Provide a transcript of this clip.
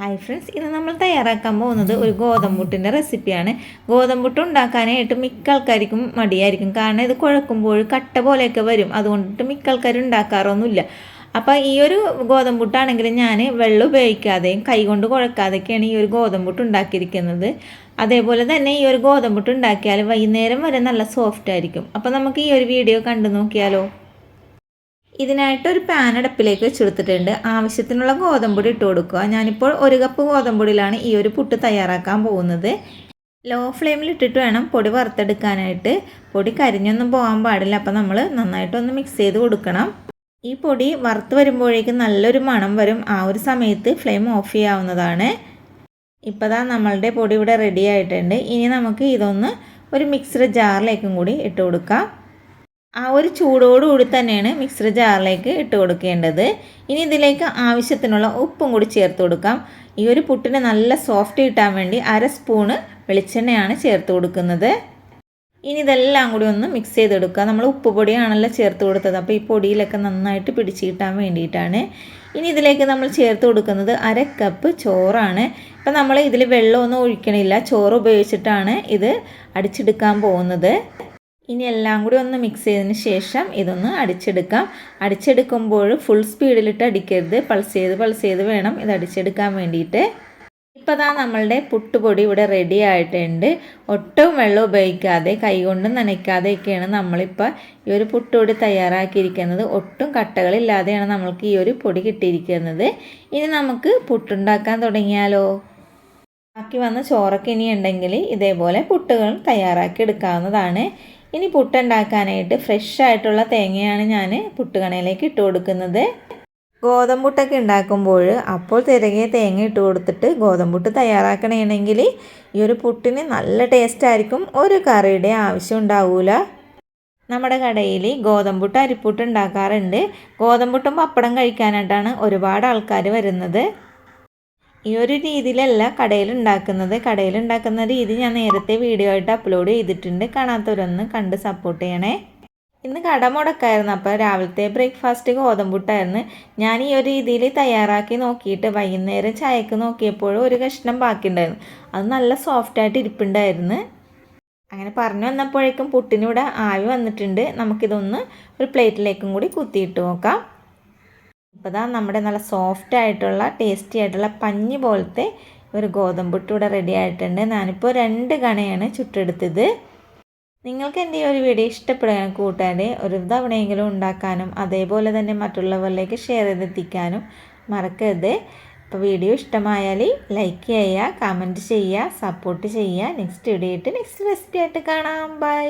Hi friends ഇന്ന് നമ്മൾ തയ്യാറാക്കാൻ പോകുന്നത് ഒരു ഗോതമ്പുട്ടിന്റെ റെസിപ്പിയാണ് ഗോതമ്പുട്ട് ഉണ്ടാക്കാനായിട്ട് മിക്ക ആൾക്കാർക്കും മടിയായിരിക്കും. കാരണം ഇത് കുഴക്കുമ്പോൾ കട്ട പോലെയൊക്കെ വരും. അതുകൊണ്ടിട്ട് മിക്ക ആൾക്കാർ ഉണ്ടാക്കാറൊന്നുമില്ല. അപ്പോൾ ഈ ഒരു ഗോതമ്പുട്ടാണെങ്കിൽ ഞാൻ വെള്ളം ഉപയോഗിക്കാതെയും കൈകൊണ്ട് കുഴക്കാതെയൊക്കെയാണ് ഈ ഒരു ഗോതമ്പുട്ട് ഉണ്ടാക്കിയിരിക്കുന്നത്. അതേപോലെ തന്നെ ഈ ഒരു ഗോതമ്പുട്ട് ഉണ്ടാക്കിയാൽ വൈകുന്നേരം വരെ നല്ല സോഫ്റ്റ് ആയിരിക്കും. അപ്പോൾ നമുക്ക് ഈ ഒരു വീഡിയോ കണ്ടു നോക്കിയാലോ? ഇതിനായിട്ട് ഒരു പാൻ അടപ്പിലേക്ക് വെച്ചെടുത്തിട്ടുണ്ട്. ആവശ്യത്തിനുള്ള ഗോതമ്പൊടി ഇട്ട് കൊടുക്കുക. ഞാനിപ്പോൾ ഒരു കപ്പ് ഗോതമ്പൊടിയിലാണ് ഈ ഒരു പുട്ട് തയ്യാറാക്കാൻ പോകുന്നത്. ലോ ഫ്ലെയിമിൽ ഇട്ടിട്ട് വേണം പൊടി വറുത്തെടുക്കാനായിട്ട്. പൊടി കരിഞ്ഞൊന്നും പോകാൻ പാടില്ല. അപ്പോൾ നമ്മൾ നന്നായിട്ടൊന്ന് മിക്സ് ചെയ്ത് കൊടുക്കണം. ഈ പൊടി വറുത്ത് വരുമ്പോഴേക്കും നല്ലൊരു മണം വരും. ആ ഒരു സമയത്ത് ഫ്ലെയിം ഓഫ് ചെയ്യാവുന്നതാണ്. ഇപ്പോൾ ദാ നമ്മളുടെ പൊടി ഇവിടെ റെഡി ആയിട്ടുണ്ട്. ഇനി നമുക്ക് ഇതൊന്ന് ഒരു മിക്സഡ് ജാറിലേക്കും കൂടി ഇട്ട് കൊടുക്കാം. ആ ഒരു ചൂടോടുകൂടി തന്നെയാണ് മിക്സർ ജാറിലേക്ക് ഇട്ട് കൊടുക്കേണ്ടത്. ഇനി ഇതിലേക്ക് ആവശ്യത്തിനുള്ള ഉപ്പും കൂടി ചേർത്ത് കൊടുക്കാം. ഈ ഒരു പുട്ടിന് നല്ല സോഫ്റ്റ് കിട്ടാൻ വേണ്ടി അര സ്പൂണ് വെളിച്ചെണ്ണയാണ് ചേർത്ത് കൊടുക്കുന്നത്. ഇനി ഇതെല്ലാം കൂടി ഒന്ന് മിക്സ് ചെയ്തെടുക്കുക. നമ്മൾ ഉപ്പ് പൊടിയാണല്ലോ ചേർത്ത് കൊടുത്തത്. അപ്പോൾ ഈ പൊടിയിലൊക്കെ നന്നായിട്ട് പിടിച്ച് കിട്ടാൻ വേണ്ടിയിട്ടാണ്. ഇനി ഇതിലേക്ക് നമ്മൾ ചേർത്ത് കൊടുക്കുന്നത് അര കപ്പ് ചോറാണ്. ഇപ്പം നമ്മൾ ഇതിൽ വെള്ളമൊന്നും ഒഴിക്കണില്ല. ചോറ് ഉപയോഗിച്ചിട്ടാണ് ഇത് അടിച്ചെടുക്കാൻ പോകുന്നത്. ഇനി എല്ലാം കൂടി ഒന്ന് മിക്സ് ചെയ്തതിന് ശേഷം ഇതൊന്ന് അടിച്ചെടുക്കാം. അടിച്ചെടുക്കുമ്പോൾ ഫുൾ സ്പീഡിലിട്ട് അടിക്കരുത്. പൾസ് ചെയ്ത് പൾസ് ചെയ്ത് വേണം ഇത് അടിച്ചെടുക്കാൻ വേണ്ടിയിട്ട്. ഇപ്പോൾ ദാ നമ്മളുടെ പുട്ടുപൊടി ഇവിടെ റെഡി ആയിട്ടുണ്ട്. ഒട്ടും വെള്ളം ഉപയോഗിക്കാതെ കൈകൊണ്ട് നനയ്ക്കാതെയൊക്കെയാണ് നമ്മളിപ്പോൾ ഈ ഒരു പുട്ടുപൊടി തയ്യാറാക്കിയിരിക്കുന്നത്. ഒട്ടും കട്ടകളില്ലാതെയാണ് നമ്മൾക്ക് ഈ ഒരു പൊടി കിട്ടിയിരിക്കുന്നത്. ഇനി നമുക്ക് പുട്ടുണ്ടാക്കാൻ തുടങ്ങിയാലോ? ബാക്കി വന്ന ചോറൊക്കെ ഇനി ഉണ്ടെങ്കിൽ ഇതേപോലെ പുട്ടുകൾ തയ്യാറാക്കി എടുക്കാവുന്നതാണ്. ഇനി പുട്ടുണ്ടാക്കാനായിട്ട് ഫ്രഷ് ആയിട്ടുള്ള തേങ്ങയാണ് ഞാൻ പുട്ടുകണയിലേക്ക് ഇട്ട് കൊടുക്കുന്നത്. ഗോതമ്പുട്ടൊക്കെ ഉണ്ടാക്കുമ്പോൾ അപ്പോൾ തിരകെ തേങ്ങ ഇട്ട് കൊടുത്തിട്ട് ഗോതമ്പുട്ട് തയ്യാറാക്കണമെങ്കിൽ ഈ ഒരു പുട്ടിന് നല്ല ടേസ്റ്റ് ആയിരിക്കും. ഒരു കറിയുടെ ആവശ്യം ഉണ്ടാവില്ല നമ്മുടെ കടയിൽ ഗോതമ്പുട്ട് അരിപ്പുട്ട് ഉണ്ടാക്കാറുണ്ട്. ഗോതമ്പുട്ടും പപ്പടം കഴിക്കാനായിട്ടാണ് ഒരുപാട് ആൾക്കാർ വരുന്നത്. ഈ ഒരു രീതിയിലല്ല കടയിൽ ഉണ്ടാക്കുന്നത് കടയിൽ ഉണ്ടാക്കുന്ന രീതി ഞാൻ നേരത്തെ വീഡിയോ ആയിട്ട് അപ്ലോഡ് ചെയ്തിട്ടുണ്ട്. കാണാത്തവരൊന്ന് കണ്ട് സപ്പോർട്ട് ചെയ്യണേ. ഇന്ന് കട മുടക്കായിരുന്നു. അപ്പോൾ രാവിലത്തെ ബ്രേക്ക്ഫാസ്റ്റ് ഗോതമ്പുട്ടായിരുന്നു. ഞാൻ ഈ ഒരു രീതിയിൽ തയ്യാറാക്കി നോക്കിയിട്ട് വൈകുന്നേരം ചായക്ക് നോക്കിയപ്പോഴും ഒരു കഷ്ണം ബാക്കിയുണ്ടായിരുന്നു. അത് നല്ല സോഫ്റ്റായിട്ട് ഇരിപ്പുണ്ടായിരുന്നു. അങ്ങനെ പറഞ്ഞു വന്നപ്പോഴേക്കും പുട്ടിനിവിടെ ആവി വന്നിട്ടുണ്ട്. നമുക്കിതൊന്ന് ഒരു പ്ലേറ്റിലേക്കും കൂടി കുത്തിയിട്ട് നോക്കാം. ഇപ്പോൾ ദാ നമ്മുടെ നല്ല സോഫ്റ്റ് ആയിട്ടുള്ള ടേസ്റ്റി ആയിട്ടുള്ള പഞ്ഞി പോലത്തെ ഒരു ഗോതമ്പ് ഗോതമ്പുട്ട് ഇവിടെ റെഡി ആയിട്ടുണ്ട്. ഞാനിപ്പോൾ രണ്ട് കണയാണ് ചുട്ടെടുത്തത്. നിങ്ങൾക്ക് എന്റെ ഈ ഒരു വീഡിയോ ഇഷ്ടപ്പെടുകയാണ് കൂട്ടാതെ ഒരു തവണയെങ്കിലും ഉണ്ടാക്കാനും അതേപോലെ തന്നെ മറ്റുള്ളവരിലേക്ക് ഷെയർ ചെയ്തെത്തിക്കാനും മറക്കരുത്. അപ്പോൾ വീഡിയോ ഇഷ്ടമായാൽ ലൈക്ക് ചെയ്യുക കമന്റ് ചെയ്യുക സപ്പോർട്ട് ചെയ്യുക. നെക്സ്റ്റ് വീഡിയോ ആയിട്ട് നെക്സ്റ്റ് റെസിപ്പി ആയിട്ട് കാണാം. ബൈ